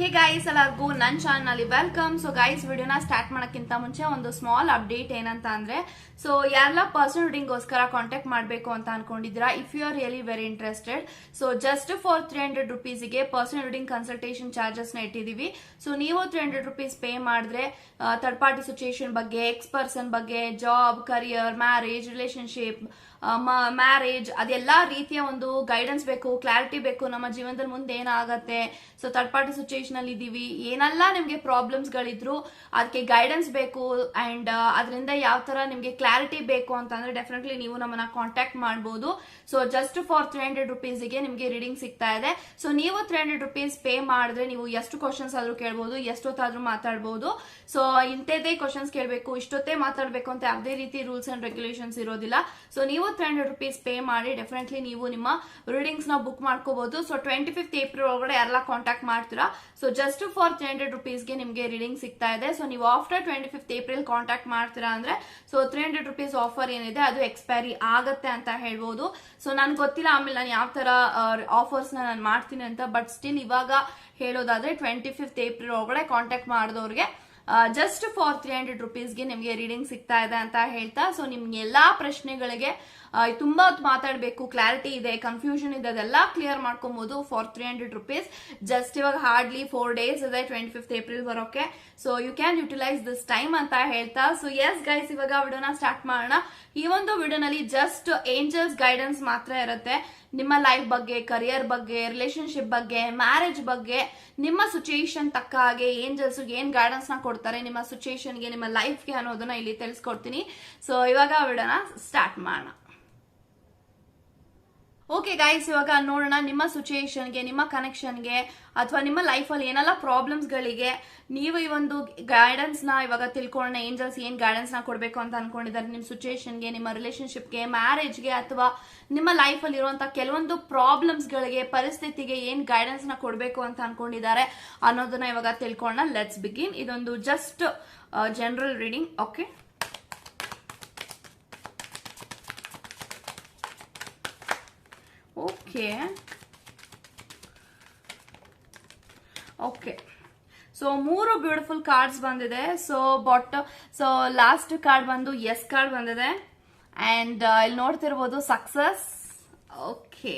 ಹೇ guys ಎಲ್ಲರಿಗೂ ನನ್ನ channel welcome so guys ವಿಡಿಯೋನ ಸ್ಟಾರ್ಟ್ ಮಾಡೋಕ್ಕಿಂತ ಮುಂಚೆ ಒಂದು ಸ್ಮಾಲ್ ಅಪ್ಡೇಟ್ ಏನಂತ ಅಂದ್ರೆ ಸೊ ಯಾರೆಲ್ಲ ಪರ್ಸನಲ್ ರೀಡಿಂಗ್ಗೋಸ್ಕರ ಕಾಂಟ್ಯಾಕ್ಟ್ ಮಾಡಬೇಕು ಅಂತ ಅನ್ಕೊಂಡಿದ್ದೀರಾ? If you are really very interested so just for three hundred ರುಪೀಸ್ಗೆ personal reading consultation ಚಾರ್ಜಸ್ನ ಇಟ್ಟಿದ್ದೀವಿ. ಸೊ ನೀವು ತ್ರೀ ಹಂಡ್ರೆಡ್ ರುಪೀಸ್ ಪೇ ಮಾಡಿದ್ರೆ ಥರ್ಡ್ ಪಾರ್ಟಿ ಸಿಚುಯೇಷನ್ ಬಗ್ಗೆ ಎಕ್ಸ್ ಪರ್ಸನ್ ಬಗ್ಗೆ job career marriage relationship marriage ಅದೆಲ್ಲ ರೀತಿಯ ಒಂದು ಗೈಡೆನ್ಸ್ ಬೇಕು ಕ್ಲಾರಿಟಿ ಬೇಕು ನಮ್ಮ ಜೀವನದಲ್ಲಿ ಮುಂದೆ ಏನಾಗುತ್ತೆ. ಸೊ ಥರ್ಡ್ ಪಾರ್ಟಿ ಸಿಚುಯೇಷನ್ ಅಲ್ಲಿ ಇದೀವಿ ಏನೆಲ್ಲ ನಿಮಗೆ ಪ್ರಾಬ್ಲಮ್ಸ್ ಗಳಿದ್ರು ಅದಕ್ಕೆ ಗೈಡೆನ್ಸ್ ಬೇಕು ಅಂಡ್ ಅದರಿಂದ ಯಾವ ತರ ನಿಮಗೆ ಕ್ಲಾರಿಟಿ ಬೇಕು ಅಂತಂದ್ರೆ ಡೆಫಿನೆಟ್ಲಿ ನೀವು ನಮ್ಮನ್ನ ಕಾಂಟ್ಯಾಕ್ಟ್ ಮಾಡಬಹುದು so just for three hundred ರುಪೀಸ್ಗೆ ನಿಮಗೆ ರೀಡಿಂಗ್ ಸಿಗ್ತಾ ಇದೆ. ಸೊ ನೀವು ತ್ರೀ ಹಂಡ್ರೆಡ್ ರುಪೀಸ್ ಪೇ ಮಾಡಿದ್ರೆ ನೀವು ಎಷ್ಟು ಕ್ವಶನ್ಸ್ ಆದ್ರೂ ಕೇಳ್ಬೋದು, ಎಷ್ಟೊತ್ತಾದ್ರೂ ಮಾತಾಡ್ಬೋದು. ಸೊ ಇಂಥದ್ದೇ ಕ್ವಶನ್ಸ್ ಕೇಳಬೇಕು, ಇಷ್ಟೊತ್ತೇ ಮಾತಾಡಬೇಕು ಅಂತ ಯಾವುದೇ ರೀತಿ ರೂಲ್ಸ್ ಅಂಡ್ ರೆಗ್ಯುಲೇಷನ್ಸ್ ಇರೋದಿಲ್ಲ. ಸೊ ನೀವು ತ್ರೀ ಹಂಡ್ರೆಡ್ ರುಪೀಸ್ ಪೇ ಮಾಡಿ ಡೆಫಿನೆಟ್ಲಿ ನೀವು ನಿಮ್ಮ ರೀಡಿಂಗ್ಸ್ನ ಬುಕ್ ಮಾಡ್ಕೋಬಹುದು ಸೊ ಟ್ವೆಂಟಿ ಫಿಫ್ತ್ ಏಪ್ರಿಲ್ ಒಳಗಡೆ ಎಲ್ಲ ಕಾಂಟ್ಯಾಕ್ಟ್ ಮಾಡ್ತೀರಾ? So just for three hundred ರುಪೀಸ್ಗೆ ನಿಮಗೆ ರೀಡಿಂಗ್ ಸಿಗ್ತಾ ಇದೆ. ಸೊ ನೀವು after twenty fifth April contact ಮಾಡ್ತೀರಾ ಅಂದ್ರೆ so three hundred rupees offer ಏನಿದೆ, ಅದು ಎಕ್ಸ್ಪೈರಿ ಆಗುತ್ತೆ ಅಂತ ಹೇಳ್ಬೋದು. ಸೊ ನನ್ಗೆ ಗೊತ್ತಿಲ್ಲ, ಆಮೇಲೆ ನಾನು ಯಾವ ತರ ಆಫರ್ಸ್ ನಾನು ಮಾಡ್ತೀನಿ ಅಂತ ಬಟ್ ಸ್ಟಿಲ್ ಇವಾಗ ಹೇಳೋದಾದ್ರೆ ಟ್ವೆಂಟಿ ಫಿಫ್ತ್ ಏಪ್ರಿಲ್ ಒಳಗಡೆ ಕಾಂಟ್ಯಾಕ್ಟ್ ಮಾಡಿದವ್ರಿಗೆ ಜಸ್ಟ್ ಫಾರ್ ತ್ರೀ ಹಂಡ್ರೆಡ್ ರುಪೀಸ್ಗೆ ನಿಮಗೆ ರೀಡಿಂಗ್ ಸಿಗ್ತಾ ಇದೆ ಅಂತ ಹೇಳ್ತಾ. ಸೊ ನಿಮ್ಗೆ ಎಲ್ಲಾ ಪ್ರಶ್ನೆಗಳಿಗೆ ತುಂಬಾ ಹೊತ್ತು ಮಾತಾಡಬೇಕು ಕ್ಲಾರಿಟಿ ಇದೆ ಕನ್ಫ್ಯೂಷನ್ ಇದೆ, ಅದೆಲ್ಲ ಕ್ಲಿಯರ್ ಮಾಡ್ಕೊಬಹುದು for three hundred rupees just ಇವಾಗ ಹಾರ್ಡ್ಲಿ ಫೋರ್ ಡೇಸ್ ಇದೆ ಟ್ವೆಂಟಿ ಫಿಫ್ತ್ ಏಪ್ರಿಲ್ ಬರೋಕೆ. So you can utilise this time ಅಂತ ಹೇಳ್ತಾ. ಸೊ ಎಸ್ ಗೈಸ್ ಇವಾಗ ವಿಡಿಯೋನ ಸ್ಟಾರ್ಟ್ ಮಾಡೋಣ. ಈ ಒಂದು ವಿಡಿಯೋನಲ್ಲಿ ಜಸ್ಟ್ ಏಂಜಲ್ಸ್ ಗೈಡೆನ್ಸ್ ಮಾತ್ರ ಇರುತ್ತೆ. ನಿಮ್ಮ ಲೈಫ್ ಬಗ್ಗೆ ಕರಿಯರ್ ಬಗ್ಗೆ ರಿಲೇಶನ್ಶಿಪ್ ಬಗ್ಗೆ ಮ್ಯಾರೇಜ್ ಬಗ್ಗೆ, ನಿಮ್ಮ ಸಿಚುಯೇಷನ್ ತಕ್ಕ ಹಾಗೆ ಏಂಜಲ್ಸ್ ಏನ್ ಗೈಡೆನ್ಸ್ನ ಕೊಡ್ತಾರೆ, ನಿಮ್ಮ ಸಿಚುಯೇಷನ್ಗೆ ನಿಮ್ಮ ಲೈಫ್ಗೆ ಅನ್ನೋದನ್ನ ಇಲ್ಲಿ ತಿಳಿಸ್ಕೊಡ್ತೀನಿ. ಸೊ ಇವಾಗ ವಿಡಿಯೋನ ಸ್ಟಾರ್ಟ್ ಮಾಡೋಣ. ಓಕೆ ಗೈಸ್ ಇವಾಗ ನೋಡೋಣ ನಿಮ್ಮ ಸಿಚುಯೇಷನ್ಗೆ ನಿಮ್ಮ ಕನೆಕ್ಷನ್ಗೆ ಅಥವಾ ನಿಮ್ಮ ಲೈಫಲ್ಲಿ ಏನೆಲ್ಲ ಪ್ರಾಬ್ಲಮ್ಸ್ಗಳಿಗೆ ನೀವು ಈ ಒಂದು ಗೈಡೆನ್ಸ್ನ ಇವಾಗ ತಿಳ್ಕೊಳ್ಳೋಣ ಏಂಜಲ್ಸ್ ಏನು ಗೈಡೆನ್ಸ್ನ ಕೊಡಬೇಕು ಅಂತ ಅನ್ಕೊಂಡಿದ್ದಾರೆ. ನಿಮ್ಮ ಸಿಚುಯೇಷನ್ಗೆ ನಿಮ್ಮ ರಿಲೇಷನ್ಶಿಪ್ಗೆ ಮ್ಯಾರೇಜ್ಗೆ ಅಥವಾ ನಿಮ್ಮ ಲೈಫಲ್ಲಿ ಇರುವಂತ ಕೆಲವೊಂದು ಪ್ರಾಬ್ಲಮ್ಸ್ಗಳಿಗೆ ಪರಿಸ್ಥಿತಿಗೆ ಏನು ಗೈಡೆನ್ಸ್ನ ಕೊಡಬೇಕು ಅಂತ ಅನ್ಕೊಂಡಿದ್ದಾರೆ ಅನ್ನೋದನ್ನ ಇವಾಗ ತಿಳ್ಕೊಳ್ಳೋಣ. ಲೆಟ್ಸ್ ಬಿಗಿನ್ ಇದೊಂದು just general reading okay okay okay so ಮೂರು ಬ್ಯೂಟಿಫುಲ್ ಕಾರ್ಡ್ಸ್ ಬಂದಿದೆ. So but so last card ಬಂದು ಎಸ್ ಕಾರ್ಡ್ ಬಂದಿದೆ. ಅಂಡ್ ಇಲ್ಲಿ ನೋಡ್ತಿರ್ಬೋದು ಸಕ್ಸಸ್ ಓಕೆ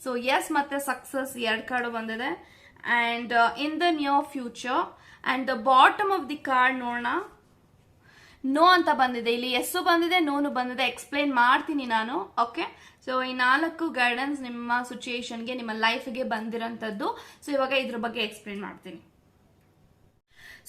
ಸೊ ಎಸ್ ಮತ್ತೆ ಸಕ್ಸಸ್ ಎರಡು ಕಾರ್ಡ್ ಬಂದಿದೆ. And in the near future and the bottom of the card ನೋಡೋಣ. ನೋ ಅಂತ ಬಂದಿದೆ ಇಲ್ಲಿ ಎಸ್ಸು ಬಂದಿದೆ ನೋನು ಬಂದಿದೆ ಎಕ್ಸ್ಪ್ಲೇನ್ ಮಾಡ್ತೀನಿ ನಾನು ಓಕೆ ಸೊ ಈ ನಾಲ್ಕು ಗೈಡೆನ್ಸ್ ನಿಮ್ಮ ಸಿಚುಯೇಷನ್ಗೆ ನಿಮ್ಮ ಲೈಫ್ಗೆ ಬಂದಿರೋಂಥದ್ದು. ಸೊ ಇವಾಗ ಇದ್ರ ಬಗ್ಗೆ ಎಕ್ಸ್ಪ್ಲೇನ್ ಮಾಡ್ತೀನಿ.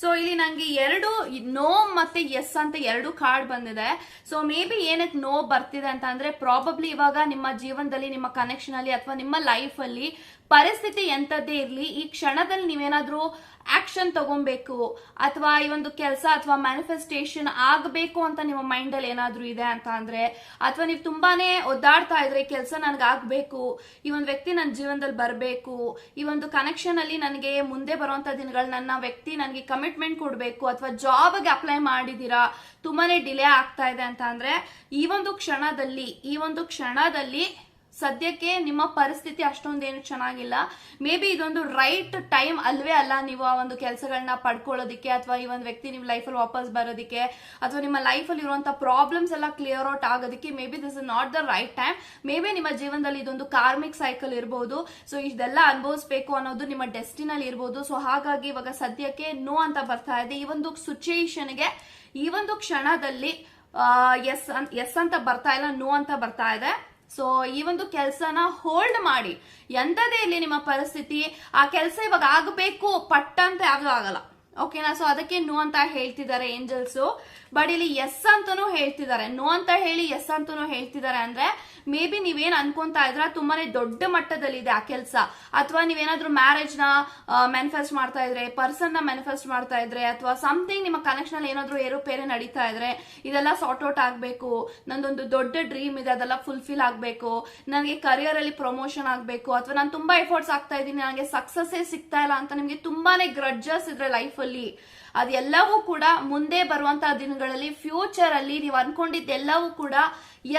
ಸೊ ಇಲ್ಲಿ ನಂಗೆ ಎರಡು ನೋ ಮತ್ತೆ ಎಸ್ ಅಂತ ಎರಡು ಕಾರ್ಡ್ ಬಂದಿದೆ. ಸೊ ಮೇ ಬಿ ಏನಕ್ಕೆ ನೋ ಬರ್ತಿದೆ ಅಂತ ಅಂದ್ರೆ ಪ್ರಾಬಬ್ಲಿ ಇವಾಗ ನಿಮ್ಮ ಜೀವನದಲ್ಲಿ, ನಿಮ್ಮ ಕನೆಕ್ಷನ್ ಅಲ್ಲಿ ಅಥವಾ ನಿಮ್ಮ ಲೈಫ್ ಅಲ್ಲಿ ಪರಿಸ್ಥಿತಿ ಎಂಥದ್ದೇ ಇರಲಿ, ಈ ಕ್ಷಣದಲ್ಲಿ ನೀವೇನಾದ್ರೂ ಆಕ್ಷನ್ ತಗೊಬೇಕು ಅಥವಾ ಈ ಒಂದು ಕೆಲಸ ಅಥವಾ ಮ್ಯಾನಿಫೆಸ್ಟೇಷನ್ ಆಗಬೇಕು ಅಂತ ನಿಮ್ಮ ಮೈಂಡ್ ಅಲ್ಲಿ ಏನಾದ್ರು ಇದೆ ಅಂತ ಅಂದ್ರೆ, ಅಥವಾ ನೀವು ತುಂಬಾನೇ ಒದ್ದಾಡ್ತಾ ಇದ್ರೆ ಕೆಲಸ ನನಗೆ ಆಗ್ಬೇಕು, ಈ ಒಂದು ವ್ಯಕ್ತಿ ನನ್ನ ಜೀವನದಲ್ಲಿ ಬರಬೇಕು, ಈ ಒಂದು ಕನೆಕ್ಷನ್ ಅಲ್ಲಿ ನನಗೆ ಮುಂದೆ ಬರುವಂತ ದಿನಗಳು ನನ್ನ ವ್ಯಕ್ತಿ ನನಗೆ ಕಮಿಟ್ಮೆಂಟ್ ಕೊಡಬೇಕು ಅಥವಾ ಜಾಬ್ಗೆ ಅಪ್ಲೈ ಮಾಡಿದೀರಾ, ತುಂಬಾನೇ ಡಿಲೇ ಆಗ್ತಾ ಇದೆ ಅಂತ ಅಂದ್ರೆ, ಈ ಒಂದು ಕ್ಷಣದಲ್ಲಿ, ಈ ಒಂದು ಕ್ಷಣದಲ್ಲಿ ಸದ್ಯಕ್ಕೆ ನಿಮ್ಮ ಪರಿಸ್ಥಿತಿ ಅಷ್ಟೊಂದೇನು ಚೆನ್ನಾಗಿಲ್ಲ. ಮೇ ಬಿ ಇದೊಂದು ರೈಟ್ ಟೈಮ್ ಅಲ್ವೇ ಅಲ್ಲ ನೀವು ಆ ಒಂದು ಕೆಲಸಗಳನ್ನ ಪಡ್ಕೊಳ್ಳೋದಕ್ಕೆ ಅಥವಾ ಈ ಒಂದು ವ್ಯಕ್ತಿ ನಿಮ್ಮ ಲೈಫಲ್ಲಿ ವಾಪಸ್ ಬರೋದಕ್ಕೆ ಅಥವಾ ನಿಮ್ಮ ಲೈಫಲ್ಲಿ ಇರುವಂತ ಪ್ರಾಬ್ಲಮ್ಸ್ ಎಲ್ಲ ಕ್ಲಿಯರ್ ಔಟ್ ಆಗೋದಕ್ಕೆ maybe this is not the right time maybe ನಿಮ್ಮ ಜೀವನದಲ್ಲಿ ಇದೊಂದು ಕಾರ್ಮಿಕ್ ಸೈಕಲ್ ಇರ್ಬೋದು. ಸೊ ಇದೆಲ್ಲ ಅನುಭವಿಸ್ಬೇಕು ಅನ್ನೋದು ನಿಮ್ಮ ಡೆಸ್ಟಿನಲ್ಲಿ ಇರ್ಬೋದು. ಸೊ ಹಾಗಾಗಿ ಇವಾಗ ಸದ್ಯಕ್ಕೆ ನೋ ಅಂತ ಬರ್ತಾ ಇದೆ. ಈ ಒಂದು ಸಿಚುಯೇಷನ್ಗೆ ಈ ಒಂದು ಕ್ಷಣದಲ್ಲಿ ಎಸ್ ಎಸ್ ಅಂತ ಬರ್ತಾ ಇಲ್ಲ ನೋ ಅಂತ ಬರ್ತಾ ಇದೆ. ಸೊ ಈ ಒಂದು ಕೆಲಸನ ಹೋಲ್ಡ್ ಮಾಡಿ. ಎಂಥದೇ ಇಲ್ಲಿ ನಿಮ್ಮ ಪರಿಸ್ಥಿತಿ, ಆ ಕೆಲಸ ಇವಾಗ ಆಗಬೇಕು, ಪಟ್ಟಂತ ಯಾವ್ದು ಆಗಲ್ಲ. ಓಕೆನಾ ಸೊ ಅದಕ್ಕೆ ನೋ ಅಂತ ಹೇಳ್ತಿದ್ದಾರೆ ಏಂಜಲ್ಸ್ ಬಟ್ ಇಲ್ಲಿ ಎಸ್ ಅಂತಾನು ಹೇಳ್ತಿದ್ದಾರೆ. ನೋ ಅಂತ ಹೇಳಿ ಎಸ್ ಅಂತಾನು ಹೇಳ್ತಿದ್ದಾರೆ ಅಂದ್ರೆ ಮೇ ಬಿ ನೀವೇನ್ ಅನ್ಕೊಂತಾ ಇದ್ರ ತುಂಬಾನೇ ದೊಡ್ಡ ಮಟ್ಟದಲ್ಲಿ ಇದೆ ಆ ಕೆಲಸ. ಅಥವಾ ನೀವೇನಾದ್ರೂ ಮ್ಯಾರೇಜ್ನ ಮ್ಯಾನಿಫೆಸ್ಟ್ ಮಾಡ್ತಾ ಇದ್ರೆ ಪರ್ಸನ್ನ ಮ್ಯಾನಿಫೆಸ್ಟ್ ಮಾಡ್ತಾ ಇದ್ರೆ, ಅಥವಾ ಸಮಥಿಂಗ್ ನಿಮ್ಮ ಕನೆಕ್ಷನ್ ಅಲ್ಲಿ ಏನಾದ್ರೂ ಏರುಪೇರೆ ನಡೀತಾ ಇದ್ರೆ, ಇದೆಲ್ಲ ಸಾರ್ಟ್ ಔಟ್ ಆಗ್ಬೇಕು. ನಂದೊಂದು ದೊಡ್ಡ ಡ್ರೀಮ್ ಇದೆ, ಅದೆಲ್ಲ ಫುಲ್ಫಿಲ್ ಆಗ್ಬೇಕು. ನನಗೆ ಕರಿಯರ್ ಅಲ್ಲಿ ಪ್ರಮೋಷನ್ ಆಗ್ಬೇಕು. ಅಥವಾ ನಾನು ತುಂಬಾ ಎಫರ್ಟ್ಸ್ ಆಗ್ತಾ ಇದ್ದೀನಿ ನನಗೆ ಸಕ್ಸಸ್ ಸಿಗ್ತಾ ಇಲ್ಲ ಅಂತ ನಿಮಗೆ ತುಂಬಾನೇ ಗ್ರಡ್ಜಸ್ ಇದ್ರೆ ಲೈಫ್ ಅದೆಲ್ಲವೂ ಕೂಡ ಮುಂದೆ ಬರುವಂತಹ ದಿನಗಳಲ್ಲಿ ಫ್ಯೂಚರ್ ಅಲ್ಲಿ ನೀವು ಅನ್ಕೊಂಡಿದ್ದೆಲ್ಲವೂ ಕೂಡ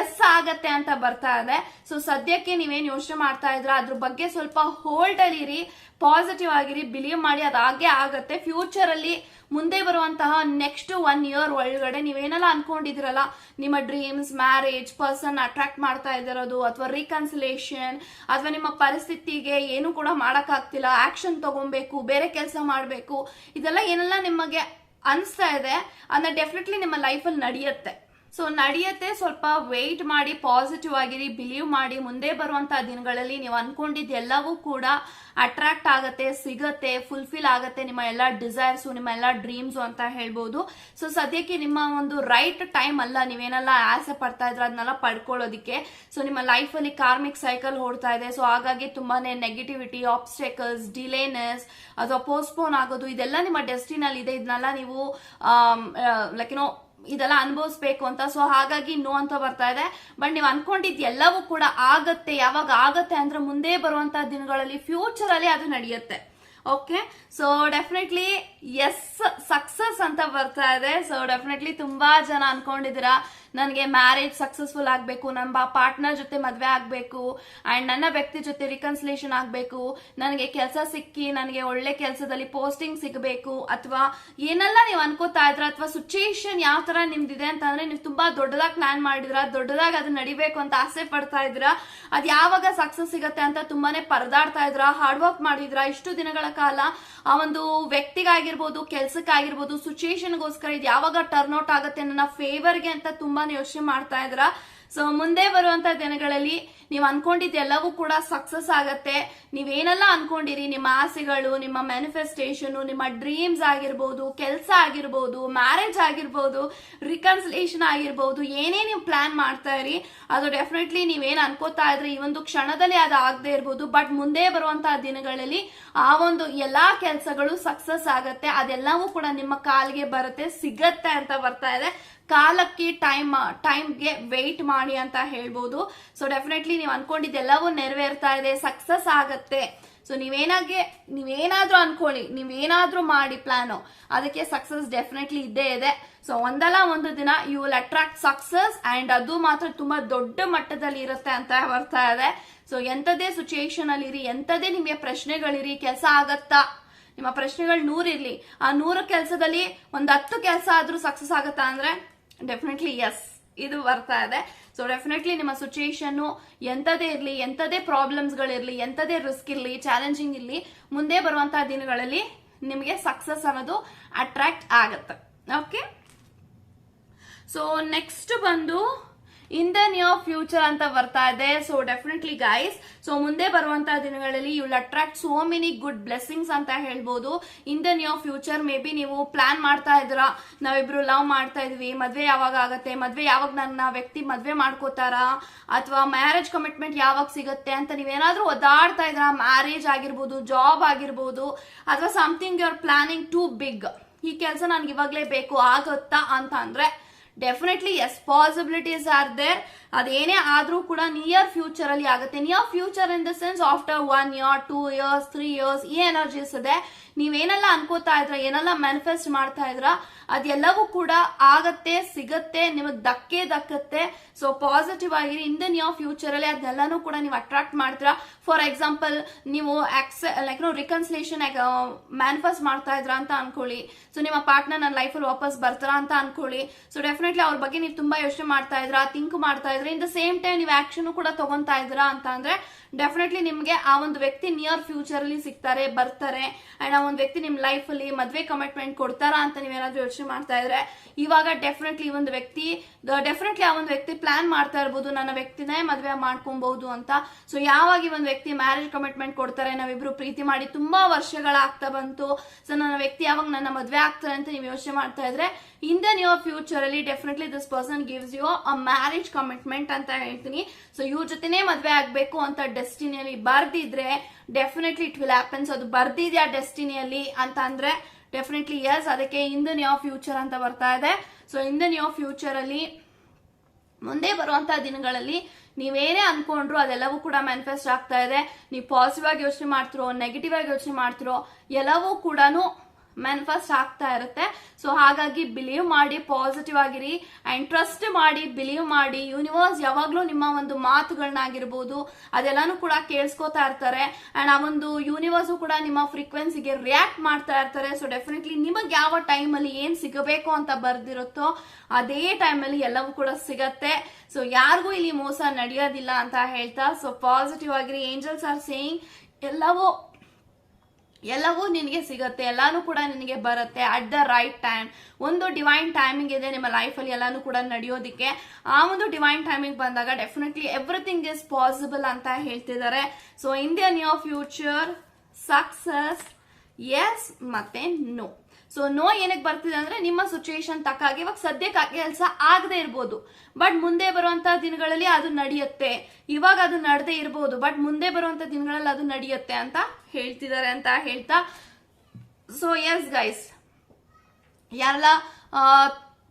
ಎಸ್ ಆಗತ್ತೆ ಅಂತ ಬರ್ತಾ ಇದೆ. ಸೊ ಸದ್ಯಕ್ಕೆ ನೀವೇನು ಯೋಚನೆ ಮಾಡ್ತಾ ಇದ್ರ ಅದ್ರ ಬಗ್ಗೆ ಸ್ವಲ್ಪ ಹೋಲ್ಡ್ ಅಲ್ಲಿ ಇರಿ ಪಾಸಿಟಿವ್ ಆಗಿರಿ. ಬಿಲೀವ್ ಮಾಡಿ ಅದಾಗೆ ಆಗತ್ತೆ. ಫ್ಯೂಚರ್ ಅಲ್ಲಿ ಮುಂದೆ ಬರುವಂತಹ ನೆಕ್ಸ್ಟ್ ಒನ್ ಇಯರ್ ಒಳಗಡೆ ನೀವೇನೆಲ್ಲ ಅನ್ಕೊಂಡಿದಿರಲ್ಲ ನಿಮ್ಮ ಡ್ರೀಮ್ಸ್ ಮ್ಯಾರೇಜ್ ಪರ್ಸನ್ ಅಟ್ರಾಕ್ಟ್ ಮಾಡ್ತಾ ಇದ್ದಿರೋದು ಅಥವಾ ರೀಕನ್ಸಲೇಷನ್ ಅಥವಾ ನಿಮ್ಮ ಪರಿಸ್ಥಿತಿಗೆ ಏನು ಕೂಡ ಮಾಡೋಕ್ಕಾಗ್ತಿಲ್ಲ ಆಕ್ಷನ್ ತಗೊಬೇಕು, ಬೇರೆ ಕೆಲಸ ಮಾಡಬೇಕು, ಇದೆಲ್ಲ ಏನೆಲ್ಲ ನಿಮಗೆ ಅನಿಸ್ತಾ ಇದೆ, ಅದನ್ನ ಡೆಫಿನೆಟ್ಲಿ ನಿಮ್ಮ ಲೈಫಲ್ಲಿ ನಡೆಯುತ್ತೆ. ಸೊ ನಡೆಯುತ್ತೆ. ಸ್ವಲ್ಪ ವೆಯ್ಟ್ ಮಾಡಿ ಪಾಸಿಟಿವ್ ಆಗಿರಿ ಬಿಲೀವ್ ಮಾಡಿ, ಮುಂದೆ ಬರುವಂತಹ ದಿನಗಳಲ್ಲಿ ನೀವು ಅನ್ಕೊಂಡಿದ್ದೆಲ್ಲವೂ ಕೂಡ ಅಟ್ರಾಕ್ಟ್ ಆಗತ್ತೆ, ಸಿಗತ್ತೆ ಫುಲ್ಫಿಲ್ ಆಗತ್ತೆ ನಿಮ್ಮ ಎಲ್ಲ ಡಿಸೈರ್ಸ್ ನಿಮ್ಮ ಎಲ್ಲ ಡ್ರೀಮ್ಸ್ ಅಂತ ಹೇಳ್ಬೋದು. ಸೊ ಸದ್ಯಕ್ಕೆ ನಿಮ್ಮ ಒಂದು ರೈಟ್ ಟೈಮ್ ಅಲ್ಲ. ನೀವೇನೆಲ್ಲ ಆಸೆ ಪಡ್ತಾ ಇದ್ರ ಅದನ್ನೆಲ್ಲ ಪಡ್ಕೊಳ್ಳೋದಿಕ್ಕೆ. ಸೊ ನಿಮ್ಮ ಲೈಫಲ್ಲಿ ಕಾರ್ಮಿಕ್ ಸೈಕಲ್ ಓಡ್ತಾ ಇದೆ. ಸೊ ಹಾಗಾಗಿ ತುಂಬಾನೇ ನೆಗೆಟಿವಿಟಿ ಆಬ್ಸ್ಟೆಕಲ್ಸ್ ಡಿಲೇನೆಸ್ ಅಥವಾ ಪೋಸ್ಟ್ಪೋನ್ ಆಗೋದು, ಇದೆಲ್ಲ ನಿಮ್ಮ ಡೆಸ್ಟಿನಲ್ಲಿ ಇದೆ ಇದನ್ನೆಲ್ಲ ನೀವು ಲೈಕ್ ಏನೋ ಇದೆಲ್ಲ ಅನುಭವಿಸ್ಬೇಕು ಅಂತ. ಸೊ ಹಾಗಾಗಿ ನೋ ಅಂತ ಬರ್ತಾ ಇದೆ. ಬಟ್ ನೀವು ಅನ್ಕೊಂಡಿದ್ ಎಲ್ಲವೂ ಕೂಡ ಆಗತ್ತೆ. ಯಾವಾಗ ಆಗತ್ತೆ ಅಂದ್ರೆ ಮುಂದೆ ಬರುವಂತ ದಿನಗಳಲ್ಲಿ ಫ್ಯೂಚರ್ ಅಲ್ಲಿ ಅದು ನಡೆಯುತ್ತೆ. Okay so definitely yes success ಅಂತ ಬರ್ತಾ ಇದೆ. ಸೊ ಡೆಫಿನೆಟ್ಲಿ ತುಂಬಾ ಜನ ಅನ್ಕೊಂಡಿದ್ದೀರಾ. ನನಗೆ ಮ್ಯಾರೇಜ್ ಸಕ್ಸಸ್ಫುಲ್ ಆಗಬೇಕು, ನಮ್ಮ ಪಾರ್ಟ್ನರ್ ಜೊತೆ ಮದುವೆ ಆಗಬೇಕು ಆ್ಯಂಡ್ ನನ್ನ ವ್ಯಕ್ತಿ ಜೊತೆ ರಿಕನ್ಸಿಲೇಷನ್ ಆಗಬೇಕು. ನನಗೆ ಕೆಲಸ ಸಿಕ್ಕಿ, ನನಗೆ ಒಳ್ಳೆ ಕೆಲಸದಲ್ಲಿ ಪೋಸ್ಟಿಂಗ್ ಸಿಗಬೇಕು, ಅಥವಾ ಏನೆಲ್ಲ ನೀವು ಅನ್ಕೋತಾ ಇದ್ರ, ಅಥವಾ ಸಿಚುಯೇಷನ್ ಯಾವ ಥರ ನಿಮ್ದಿದೆ ಅಂತಂದ್ರೆ ನೀವು ತುಂಬಾ ದೊಡ್ಡದಾಗಿ ಪ್ಲಾನ್ ಮಾಡಿದ್ರ, ದೊಡ್ಡದಾಗಿ ಅದು ನಡಿಬೇಕು ಅಂತ ಆಸೆ ಪಡ್ತಾ ಇದ್ರ, ಅದು ಯಾವಾಗ ಸಕ್ಸಸ್ ಸಿಗತ್ತೆ ಅಂತ ತುಂಬಾನೇ ಪರದಾಡ್ತಾ ಇದ್ರ ಹಾರ್ಡ್ ವರ್ಕ್ ಮಾಡಿದ್ರ, ಇಷ್ಟು ದಿನಗಳ ಕಾಲ ಆ ಒಂದು ವ್ಯಕ್ತಿಗಾಗಿರ್ಬೋದು, ಕೆಲ್ಸಕ್ಕಾಗಿರ್ಬೋದು ಸಿಚುಯೇಷನ್ಗೋಸ್ಕರ ಇದು ಯಾವಾಗ ಟರ್ನ್ ಔಟ್ ಆಗುತ್ತೆ ನನ್ನ ಫೇವರ್ಗೆ ಅಂತ ತುಂಬಾನೇ ಯೋಚನೆ ಮಾಡ್ತಾ ಇದ್ರ. ಸೊ ಮುಂದೆ ಬರುವಂತ ದಿನಗಳಲ್ಲಿ ನೀವು ಅನ್ಕೊಂಡಿದ್ದ ಎಲ್ಲವೂ ಕೂಡ ಸಕ್ಸಸ್ ಆಗತ್ತೆ. ನೀವೇನೆಲ್ಲ ಅನ್ಕೊಂಡಿರಿ, ನಿಮ್ಮ ಆಸೆಗಳು, ನಿಮ್ಮ ಮ್ಯಾನಿಫೆಸ್ಟೇಷನ್ ನಿಮ್ಮ ಡ್ರೀಮ್ಸ್ ಆಗಿರ್ಬೋದು, ಕೆಲಸ ಆಗಿರ್ಬೋದು ಮ್ಯಾರೇಜ್ ಆಗಿರ್ಬೋದು ರಿಕನ್ಸಲೇಷನ್ ಆಗಿರ್ಬೋದು, ಏನೇ ನೀವು ಪ್ಲಾನ್ ಮಾಡ್ತಾ ಇರಿ, ಅದು ಡೆಫಿನೆಟ್ಲಿ ನೀವೇನ್ ಅನ್ಕೋತಾ ಇದ್ರೆ, ಈ ಒಂದು ಕ್ಷಣದಲ್ಲಿ ಅದು ಆಗದೆ ಇರ್ಬೋದು. ಬಟ್ ಮುಂದೆ ಬರುವಂತಹ ದಿನಗಳಲ್ಲಿ ಆ ಒಂದು ಎಲ್ಲಾ ಕೆಲಸಗಳು ಸಕ್ಸಸ್ ಆಗತ್ತೆ. ಅದೆಲ್ಲವೂ ಕೂಡ ನಿಮ್ಮ ಕಾಲ್ಗೆ ಬರುತ್ತೆ, ಸಿಗತ್ತೆ ಅಂತ ಬರ್ತಾ ಇದೆ. ಕಾಲಕ್ಕೆ ಟೈಮ್ ಟೈಮ್ಗೆ ವೆಯ್ಟ್ ಮಾಡಿ ಅಂತ ಹೇಳ್ಬೋದು. ಸೊ ಡೆಫಿನೆಟ್ಲಿ ನೀವು ಅನ್ಕೊಂಡಿದ್ದೆಲ್ಲವೂ ನೆರವೇರ್ತಾ ಇದೆ ಸಕ್ಸಸ್ ಆಗತ್ತೆ. ಸೊ ನೀವೇನಾಗೆ, ನೀವೇನಾದ್ರೂ ಅನ್ಕೊಳ್ಳಿ, ನೀವೇನಾದ್ರೂ ಮಾಡಿ ಪ್ಲಾನು ಅದಕ್ಕೆ ಸಕ್ಸಸ್ ಡೆಫಿನೆಟ್ಲಿ ಇದ್ದೇ ಇದೆ. ಸೊ ಒಂದಲ್ಲ ಒಂದು ದಿನ you will attract success and ಅದು ಮಾತ್ರ ತುಂಬಾ ದೊಡ್ಡ ಮಟ್ಟದಲ್ಲಿ ಇರುತ್ತೆ ಅಂತ ಬರ್ತಾ ಇದೆ. ಸೊ ಎಂಥದೇ ಸಿಚುಯೇಷನ್ ಅಲ್ಲಿ ಇರಿ ಎಂಥದೇ ನಿಮಗೆ ಪ್ರಶ್ನೆಗಳಿರಿ, ಕೆಲಸ ಆಗತ್ತಾ? ನಿಮ್ಮ ಪ್ರಶ್ನೆಗಳು ನೂರಿರ್ಲಿ. ಆ ನೂರು ಕೆಲಸದಲ್ಲಿ ಒಂದ್ ಹತ್ತು ಕೆಲಸ ಆದ್ರೂ ಸಕ್ಸಸ್ ಆಗತ್ತಾ ಅಂದ್ರೆ? ಡೆಫಿನೆಟ್ಲಿ ಎಸ್ ಇದು ಬರ್ತಾ ಇದೆ. ಸೊ ಡೆಫಿನೆಟ್ಲಿ ನಿಮ್ಮ ಸಿಚುಯೇಷನ್ ಎಂಥದೇ ಇರಲಿ ಎಂಥದೇ ಪ್ರಾಬ್ಲಮ್ಸ್ಗಳಿರಲಿ ಎಂಥದೇ ರಿಸ್ಕ್ ಇರಲಿ ಚಾಲೆಂಜಿಂಗ್ ಇರಲಿ, ಮುಂದೆ ಬರುವಂತಹ ದಿನಗಳಲ್ಲಿ ನಿಮಗೆ ಸಕ್ಸಸ್ ಅನ್ನೋದು ಅಟ್ರಾಕ್ಟ್ ಆಗುತ್ತೆ. ಓಕೆ ಸೊ ನೆಕ್ಸ್ಟ್ ಬಂದು ಇನ್ ದ ನಿಯರ್ ಫ್ಯೂಚರ್ ಅಂತ ಬರ್ತಾ ಇದೆ. ಸೊ ಡೆಫಿನೆಟ್ಲಿ ಗೈಸ್ ಸೊ ಮುಂದೆ ಬರುವಂತ ದಿನಗಳಲ್ಲಿ you will attract so many good blessings ಅಂತ ಹೇಳ್ಬೋದು. In the near future maybe ನೀವು ಪ್ಲಾನ್ ಮಾಡ್ತಾ ಇದ್ರ ನಾವಿಬ್ರು ಲವ್ ಮಾಡ್ತಾ ಇದ್ವಿ ಮದ್ವೆ ಯಾವಾಗ ಆಗತ್ತೆ? ಮದ್ವೆ ಯಾವಾಗ ನನ್ನ ವ್ಯಕ್ತಿ ಮದ್ವೆ ಮಾಡ್ಕೋತಾರ? ಅಥವಾ ಮ್ಯಾರೇಜ್ ಕಮಿಟ್ಮೆಂಟ್ ಯಾವಾಗ ಸಿಗುತ್ತೆ ಅಂತ ನೀವೇನಾದ್ರೂ ಒದ್ದಾಡ್ತಾ ಇದ್ರ ಮ್ಯಾರೇಜ್ ಆಗಿರ್ಬೋದು ಜಾಬ್ ಆಗಿರ್ಬೋದು, ಅಥವಾ something you are planning to big ಈ ಕೆಲಸ ನನ್ಗೆ ಇವಾಗ್ಲೇ ಬೇಕು. ಆಗುತ್ತಾ ಅಂತ ಅಂದ್ರೆ definitely yes possibilities are there ಅದೇನೇ ಆದ್ರೂ ಕೂಡ ನಿಯರ್ ಫ್ಯೂಚರ್ ಅಲ್ಲಿ ಆಗುತ್ತೆ. Near future in the sense after one year two years three years ಈ ಎನರ್ಜೀಸ್ ಇದೆ. ನೀವೇನೆಲ್ಲ ಅನ್ಕೋತಾ ಇದ್ರ, ಏನೆಲ್ಲ ಮ್ಯಾನಿಫೆಸ್ಟ್ ಮಾಡ್ತಾ ಇದ್ರ, ಅದೆಲ್ಲವೂ ಕೂಡ ಆಗತ್ತೆ, ಸಿಗತ್ತೆ, ನಿಮಗ್ ದಕ್ಕೆ ದಕ್ಕತ್ತೆ ಸೊ ಪಾಸಿಟಿವ್ ಆಗಿರಿ ಇನ್ ದ ನಿಯರ್ ಫ್ಯೂಚರ್ ಅಲ್ಲಿ ಅದನ್ನೆಲ್ಲಾನು ಕೂಡ ನೀವು ಅಟ್ರಾಕ್ಟ್ ಮಾಡ್ತೀರಾ. ಫಾರ್ ಎಕ್ಸಾಂಪಲ್ ನೀವು ಆಕ್ಸೆ ಲೈಕ್ ನೋ ರಿಕನ್ಸಿಲೇಷನ್ ಮ್ಯಾನಿಫೆಸ್ಟ್ ಮಾಡ್ತಾ ಇದ್ರ ಅಂತ ಅನ್ಕೊಳ್ಳಿ. ಸೊ ನಿಮ್ಮ ಪಾರ್ಟ್ನರ್ ನನ್ನ ಲೈಫಲ್ಲಿ ವಾಪಸ್ ಬರ್ತಾರ ಅಂತ ಅನ್ಕೊಳ್ಳಿ. ಸೊ ಡೆಫಿನೆಟ್ಲಿ ಅವ್ರ ಬಗ್ಗೆ ನೀವು ತುಂಬಾ ಯೋಚನೆ ಮಾಡ್ತಾ ಇದ್ರ ಥಿಂಕ್ ಮಾಡ್ತಾ ಇದ್ರ. ಇನ್ ದ ಸೇಮ್ ಟೈಮ್ ನೀವು ಆಕ್ಷನ್ ಕೂಡ ತಗೊಂತಾ ಇದ್ರ ಅಂತ ಅಂದ್ರೆ ಡೆಫಿನೆಟ್ಲಿ ನಿಮ್ಗೆ ಆ ಒಂದು ವ್ಯಕ್ತಿ ನಿಯರ್ ಫ್ಯೂಚರ್ ಅಲ್ಲಿ ಸಿಗ್ತಾರೆ, ಬರ್ತಾರೆ ಅಂಡ್ ಆ ಒಂದು ವ್ಯಕ್ತಿ ನಿಮ್ ಲೈಫ್ ಅಲ್ಲಿ ಮದ್ವೆ ಕಮಿಟ್ಮೆಂಟ್ ಕೊಡ್ತಾರಾ ಅಂತ ನೀವೇನಾದ್ರೂ ಯೋಚನೆ ಮಾಡ್ತಾ ಇದ್ರೆ, ಇವಾಗ ಡೆಫಿನೆಟ್ಲಿ ಈ ಒಂದು ವ್ಯಕ್ತಿ ಡೆಫಿನೆಟ್ಲಿ ಆ ಒಂದು ವ್ಯಕ್ತಿ ಪ್ಲಾನ್ ಮಾಡ್ತಾ ಇರ್ಬೋದು, ನನ್ನ ವ್ಯಕ್ತಿನೇ ಮದ್ವೆ ಮಾಡ್ಕೊಬಹುದು ಅಂತ. ಸೊ ಯಾವಾಗ ಈ ಒಂದು ವ್ಯಕ್ತಿ ಮ್ಯಾರೇಜ್ ಕಮಿಟ್ಮೆಂಟ್ ಕೊಡ್ತಾರೆ, ನಾವಿಬ್ರು ಪ್ರೀತಿ ಮಾಡಿ ತುಂಬಾ ವರ್ಷಗಳಾಗ್ತಾ ಬಂತು. ಸೊ ನನ್ನ ವ್ಯಕ್ತಿ ಯಾವಾಗ ನನ್ನ ಮದ್ವೆ ಆಗ್ತಾರೆ ಅಂತ ನೀವು ಯೋಚನೆ ಮಾಡ್ತಾ ಇದ್ರೆ ಇನ್ ದ ನಿಯರ್ ಫ್ಯೂಚರ್ ಅಲ್ಲಿ definitely this person gives you a marriage commitment ಅಂತ ಹೇಳ್ತೀನಿ. ಸೊ ಇವ್ರ ಜೊತೆನೇ ಮದ್ವೆ ಆಗ್ಬೇಕು ಅಂತ ಡೆಸ್ಟಿನಿಯಲ್ಲಿ ಬರ್ದಿದ್ರೆ ಡೆಫಿನೆಟ್ಲಿ ಇಟ್ ವಿಲ್ ಹ್ಯಾಪನ್ಸ್ ಅದು ಬರ್ದಿದ್ಯಾ ಡೆಸ್ಟಿನಿಯಲ್ಲಿ ಅಂತ ಅಂದ್ರೆ ಡೆಫಿನೆಟ್ಲಿ ಎಸ್ ಅದಕ್ಕೆ ಇನ್ ದ ನ್ಯೂ ಫ್ಯೂಚರ್ ಅಂತ ಬರ್ತಾ ಇದೆ. So in the new future ಅಲ್ಲಿ, ಮುಂದೆ ಬರುವಂತಹ ದಿನಗಳಲ್ಲಿ ನೀವೇನೇ ಅನ್ಕೊಂಡ್ರು ಅದೆಲ್ಲವೂ ಕೂಡ ಮ್ಯಾನಿಫೆಸ್ಟ್ ಆಗ್ತಾ ಇದೆ. ನೀವು ಪಾಸಿಟಿವ್ ಆಗಿ ಯೋಚನೆ ಮಾಡ್ತಿರೋ ನೆಗೆಟಿವ್ ಆಗಿ ಯೋಚನೆ ಮಾಡ್ತಿರೋ, ಎಲ್ಲವೂ ಕೂಡ ಮ್ಯಾನಿಫೆಸ್ಟ್ ಆಗ್ತಾ ಇರುತ್ತೆ. ಸೊ ಹಾಗಾಗಿ ಬಿಲೀವ್ ಮಾಡಿ ಪಾಸಿಟಿವ್ ಆಗಿರಿ ಅಂಡ್ ಟ್ರಸ್ಟ್ ಮಾಡಿ ಬಿಲೀವ್ ಮಾಡಿ. ಯೂನಿವರ್ಸ್ ಯಾವಾಗ್ಲೂ ನಿಮ್ಮ ಒಂದು ಮಾತುಗಳನ್ನಾಗಿರ್ಬೋದು, ಅದೆಲ್ಲಾನು ಕೂಡ ಕೇಳಿಸ್ಕೊತಾ ಇರ್ತಾರೆ. ಅಂಡ್ ಆ ಒಂದು ಯೂನಿವರ್ಸು ಕೂಡ ನಿಮ್ಮ ಫ್ರೀಕ್ವೆನ್ಸಿಗೆ ರಿಯಾಕ್ಟ್ ಮಾಡ್ತಾ ಇರ್ತಾರೆ. ಸೊ ಡೆಫಿನೆಟ್ಲಿ ನಿಮಗೆ ಯಾವ ಟೈಮಲ್ಲಿ ಏನ್ ಸಿಗಬೇಕು ಅಂತ ಬರ್ದಿರುತ್ತೋ, ಅದೇ ಟೈಮಲ್ಲಿ ಎಲ್ಲವೂ ಕೂಡ ಸಿಗತ್ತೆ. ಸೊ ಯಾರಿಗೂ ಇಲ್ಲಿ ಮೋಸ ನಡೆಯೋದಿಲ್ಲ ಅಂತ ಹೇಳ್ತಾ ಸೊ ಪಾಸಿಟಿವ್ ಆಗಿರಿ. ಏಂಜಲ್ಸ್ ಆರ್ ಸೇಯಿಂಗ್ ಎಲ್ಲವೂ ಎಲ್ಲವೂ ನಿನಗೆ ಸಿಗುತ್ತೆ, ಎಲ್ಲಾನು ಕೂಡ ನಿನಗೆ ಬರುತ್ತೆ ಅಟ್ ದ ರೈಟ್ ಟೈಮ್ ಒಂದು ಡಿವೈನ್ ಟೈಮಿಂಗ್ ಇದೆ ನಿಮ್ಮ ಲೈಫಲ್ಲಿ ಎಲ್ಲಾನು ಕೂಡ ನಡೆಯೋದಿಕ್ಕೆ. ಆ ಒಂದು ಡಿವೈನ್ ಟೈಮಿಂಗ್ ಬಂದಾಗ ಡೆಫಿನೆಟ್ಲಿ ಎವ್ರಿಥಿಂಗ್ ಇಸ್ ಪಾಸಿಬಲ್ ಅಂತ ಹೇಳ್ತಿದ್ದಾರೆ. So Indian your future success yes ಮತ್ತೆ ನೋ ಸೊ ನೋ ಏನಕ್ಕೆ ಬರ್ತಿದೆ ಅಂದ್ರೆ ನಿಮ್ಮ ಸಿಚುಯೇಷನ್ ತಕ್ಕಾಗಿ ಇವಾಗ ಸದ್ಯಕ್ಕೆ ಕೆಲಸ ಆಗದೆ ಇರ್ಬೋದು. ಬಟ್ ಮುಂದೆ ಬರುವಂತ ದಿನಗಳಲ್ಲಿ ಅದು ನಡೆಯುತ್ತೆ. ಇವಾಗ ಅದು ನಡೆದೇ ಇರ್ಬೋದು ಬಟ್ ಮುಂದೆ ಬರುವಂತ ದಿನಗಳಲ್ಲಿ ಅದು ನಡೆಯುತ್ತೆ ಅಂತ ಹೇಳ್ತಿದ್ದಾರೆ ಅಂತ ಹೇಳ್ತಾ. ಸೊ ಎಸ್ ಗೈಸ್ ಯಾರೆಲ್ಲ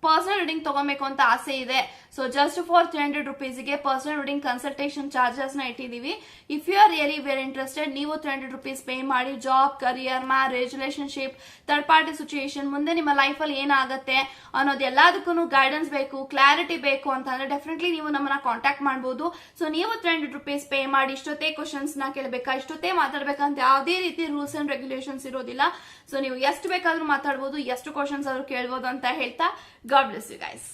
ಪರ್ಸನಲ್ ರೀಡಿಂಗ್ ತಗೋಬೇಕು ಅಂತ ಆಸೆ ಇದೆ so just for three hundred ರುಪೀಸ್ಗೆ personal reading consultation ಚಾರ್ಜಸ್ನ ಇಟ್ಟಿದ್ದೀವಿ. If you are really very interested ನೀವು ತ್ರೀ ಹಂಡ್ರೆಡ್ ರುಪೀಸ್ ಪೇ ಮಾಡಿ job career marriage relationship third party situation ಮುಂದೆ ನಿಮ್ಮ ಲೈಫಲ್ಲಿ ಏನಾಗುತ್ತೆ ಅನ್ನೋದು ಎಲ್ಲದಕ್ಕೂ ಗೈಡೆನ್ಸ್ ಬೇಕು ಕ್ಲಾರಿಟಿ ಬೇಕು ಅಂತಂದ್ರೆ ಡೆಫಿನೆಟ್ಲಿ ನೀವು ನಮ್ಮನ್ನ ಕಾಂಟ್ಯಾಕ್ಟ್ ಮಾಡಬಹುದು ಸೊ ನೀವು ತ್ರೀ ಹಂಡ್ರೆಡ್ ರುಪೀಸ್ ಪೇ ಮಾಡಿ, ಇಷ್ಟೊತ್ತೇ ಕ್ವಶನ್ಸ್ನ ಕೇಳಬೇಕಾ, ಇಷ್ಟೊತ್ತೇ ಮಾತಾಡ್ಬೇಕಂತ ಯಾವುದೇ ರೀತಿ ರೂಲ್ಸ್ ಅಂಡ್ ರೆಗ್ಯುಲೇಷನ್ಸ್ ಇರೋದಿಲ್ಲ. ಸೊ ನೀವು ಎಷ್ಟು ಬೇಕಾದ್ರೂ ಮಾತಾಡ್ಬೋದು, ಎಷ್ಟು ಕ್ವಶನ್ಸ್ ಆದ್ರೂ ಕೇಳ್ಬೋದು ಅಂತ ಹೇಳ್ತಾ ಗಾಡ್ ಬ್ಲೆಸ್ ಯು ಗೈಸ್